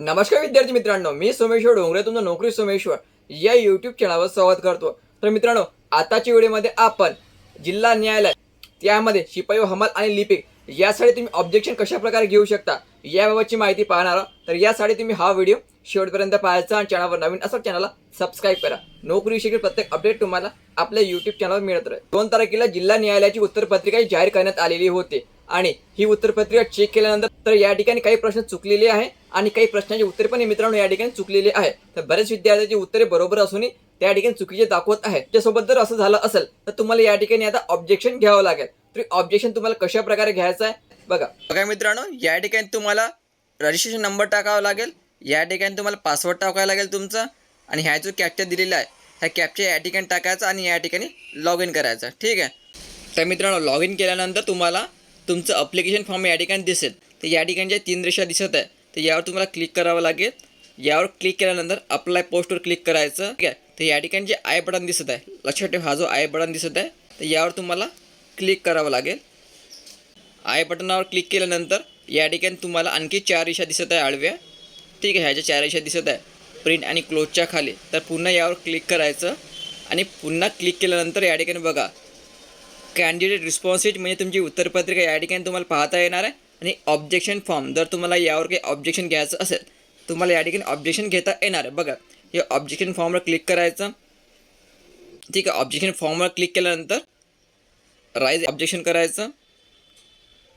नमस्कार विद्यार्थी मित्रांनो मी सोमेश्वर डोंगरे तुमचं नोकरी सोमेश्वर या युट्यूब चॅनलवर संवाद करतो. तर मित्रांनो आताच्या व्हिडिओमध्ये आपण जिल्हा न्यायालय त्यामध्ये शिपाई व हमाल आणि लिपिक यासाठी तुम्ही ऑब्जेक्शन कशा प्रकारे घेऊ शकता याबाबतची माहिती पाहणार आहोत. तर यासाठी तुम्ही हा व्हिडिओ शेवटपर्यंत पाहायचा आणि चॅनलवर नवीन असा चॅनलला सबस्क्राईब करा. नोकरीविषयी प्रत्येक अपडेट तुम्हाला आपल्या युट्यूब चॅनलवर मिळत राहील. दोन तारखेला जिल्हा न्यायालयाची उत्तरपत्रिका जाहीर करण्यात आलेली होती. आणि ही उत्तरपत्रिका चेक केल्यानंतर तर या ठिकाणी काही प्रश्न चुकलेले आहे आणि काही प्रश्नांची उत्तरे पण मित्रांनो या ठिकाणी चुकलेली आहे. तर बरेच विद्यार्थ्यांची उत्तरे बरोबर असूनही त्या ठिकाणी चुकीचे दाखवत आहे. त्यासोबत जर असं झालं असेल तर तुम्हाला या ठिकाणी आता ऑब्जेक्शन घ्यावं लागेल. तर ऑब्जेक्शन तुम्हाला कशा प्रकारे घ्यायचं आहे? बघा. बघा मित्रांनो या ठिकाणी तुम्हाला रजिस्ट्रेशन नंबर टाकावा लागेल. या ठिकाणी तुम्हाला पासवर्ड टाकावा लागेल तुमचा. आणि ह्या जो कॅप्चा दिलेला आहे ह्या कॅप्चा या ठिकाणी टाकायचा आणि या ठिकाणी लॉग इन करायचं. ठीक आहे? तर मित्रांनो लॉग इन केल्यानंतर तुम्हाला तुमचं अप्लिकेशन फॉर्म या ठिकाणी दिसेल. तर या ठिकाणी ज्या तीन रेषा दिसत आहे. तर यावर तुम्हाला क्लिक करावं लागेल. यावर क्लिक केल्यानंतर अप्लाय पोस्टवर क्लिक करायचं. ठीक आहे? तर या ठिकाणी जे आय बटन दिसत आहे. लक्षात ठेव हा जो आय बटन दिसत आहे तर यावर तुम्हाला क्लिक करावं लागेल. आय बटनावर क्लिक केल्यानंतर या ठिकाणी तुम्हाला आणखी चार रेषा दिसत आहे आडव्या. ठीक आहे? ह्याच्या चार रेषा दिसत आहे प्रिंट आणि क्लोजच्या खाली. तर पुन्हा यावर क्लिक करायचं. आणि पुन्हा क्लिक केल्यानंतर या ठिकाणी बघा कॅन्डिडेट रिस्पॉन्सिट म्हणजे तुमची उत्तरपत्रिका या ठिकाणी तुम्हाला पाहता येणार आहे. आणि ऑब्जेक्शन फॉर्म जर तुम्हाला यावर काही ऑब्जेक्शन घ्यायचं असेल तुम्हाला या ठिकाणी ऑब्जेक्शन घेता येणार आहे. बघा हे ऑब्जेक्शन फॉर्मवर क्लिक करायचं. ठीक आहे ऑब्जेक्शन फॉर्मवर क्लिक केल्यानंतर राईज ऑब्जेक्शन करायचं.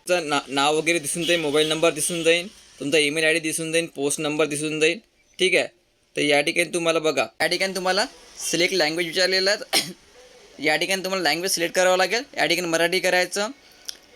तुमचं ना नाव वगैरे दिसून जाईल मोबाईल नंबर दिसून जाईल तुमचा ईमेल आय डी दिसून जाईल पोस्ट नंबर दिसून जाईल. ठीक आहे तर या ठिकाणी तुम्हाला बघा या ठिकाणी तुम्हाला सिलेक्ट लँग्वेज विचारलेलं आहे. या ठिकाणी तुम्हाला लँग्वेज सिलेक्ट करावं लागेल. या ठिकाणी मराठी करायचं.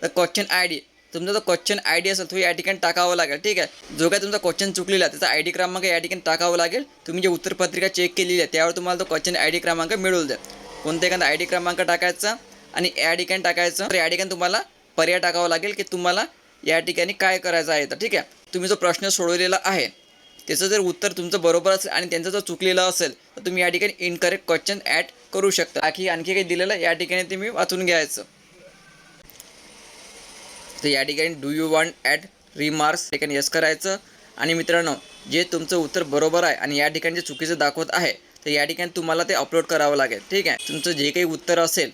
तर क्वेश्चन आय डी तुमचा जो क्वेश्चन आय डी असेल तो या ठिकाणी टाकावं लागेल. ठीक आहे? जो काय तुमचा क्वेश्चन चुकलेला आहे त्याचा आय डी क्रमांक या ठिकाणी टाकावं लागेल. तुम्ही जे उत्तरपत्रिका चेक केलेली आहे त्यावर तुम्हाला तो क्वेश्चन आय डी क्रमांक मिळून जाईल. कोणता एखादा आय डी क्रमांक टाकायचा आणि या ठिकाणी टाकायचं तर या ठिकाणी तुम्हाला पर्याय टाकावा लागेल की तुम्हाला या ठिकाणी काय करायचं आहे. तर ठीक आहे? तुम्ही जो प्रश्न सोडवलेला आहे त्याचं जर उत्तर तुमचं बरोबर असेल आणि त्यांचं जर चुकलेलं असेल तर तुम्ही या ठिकाणी इनकरेक्ट क्वेश्चन ॲड करू शकता. बाकी आणखी काही दिलेलं या ठिकाणी तुम्ही वाचून घ्यायचं. तर या ठिकाणी do you want at remarks ठिकाणी यस करायचं. आणि मित्रांनो जे तुमचं उत्तर बरोबर आहे आणि या ठिकाणी जे चुकीचं दाखवत आहे तर या ठिकाणी तुम्हाला ते अपलोड करावं लागेल. ठीक आहे? तुमचं जे काही उत्तर असेल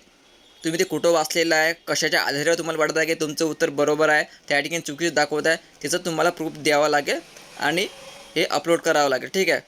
तुम्ही ते कुठं वाचलेलं आहे कशाच्या आधारावर तुम्हाला वाटत आहे की तुमचं उत्तर बरोबर आहे त्या ठिकाणी चुकीचं दाखवत आहे त्याचं तुम्हाला प्रूफ द्यावं लागेल. आणि हे अपलोड करावं लागेल ठीक आहे?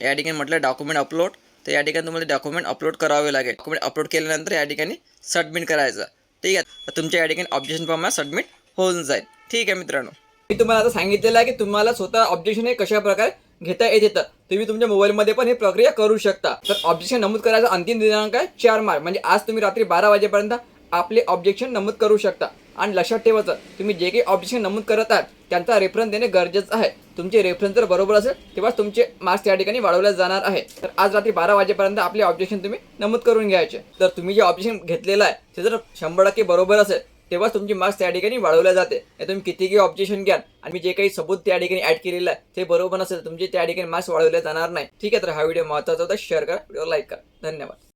या ठिकाणी म्हटलं डॉक्युमेंट अपलोड तर या ठिकाणी तुम्हाला डॉक्युमेंट अपलोड करावे लागेल. डॉक्युमेंट अपलोड केल्यानंतर या ठिकाणी सबमिट करायचं. ठीक आहे? तर तुमच्या या ठिकाणी ऑब्जेक्शन फॉर्म सबमिट होऊन जाईल. ठीक आहे मित्रांनो? मी तुम्हाला आता सांगितलेलं आहे की तुम्हाला स्वतः ऑब्जेक्शन हे कशा प्रकारे घेता येत येतं तुम्ही तुमच्या मोबाईलमध्ये पण ही प्रक्रिया करू शकता. तर ऑब्जेक्शन नमूद करायचा अंतिम दिनांक आहे चार मार्च म्हणजे आज तुम्ही रात्री बारा वाजेपर्यंत आपले ऑब्जेक्शन नमूद करू शकता. आणि लक्षात ठेवायचं तुम्ही जे काही ऑब्जेक्शन नमूद करत आहात त्यांचा रेफरन्स देणे गरजेचं आहे. तुमचे रेफरन्स जर बरोबर असेल तेव्हाच तुमचे मार्क्स त्या ठिकाणी वाढवले जाणार आहे. तर आज रात्री बारा वाजेपर्यंत आपले ऑब्जेक्शन तुम्ही नमूद करून घ्यायचे. तर तुम्ही जे ऑब्जेक्शन घेतलेलं आहे ते जर शंभर टक्के बरोबर असेल तेव्हाच तुमची मार्क्स त्या ठिकाणी वाढवल्या जाते. तुम्ही तुम्ही कितीही ऑब्जेक्शन घ्या आणि जे काही सबूत त्या ठिकाणी ऍड केलेलं आहे ते बरोबर नसेल तुमचे त्या ठिकाणी मार्क्स वाढवले जाणार नाही. ठीक आहे तर हा व्हिडिओ महत्त्वाचा होता. शेअर करा व्हिडिओ लाईक करा. धन्यवाद.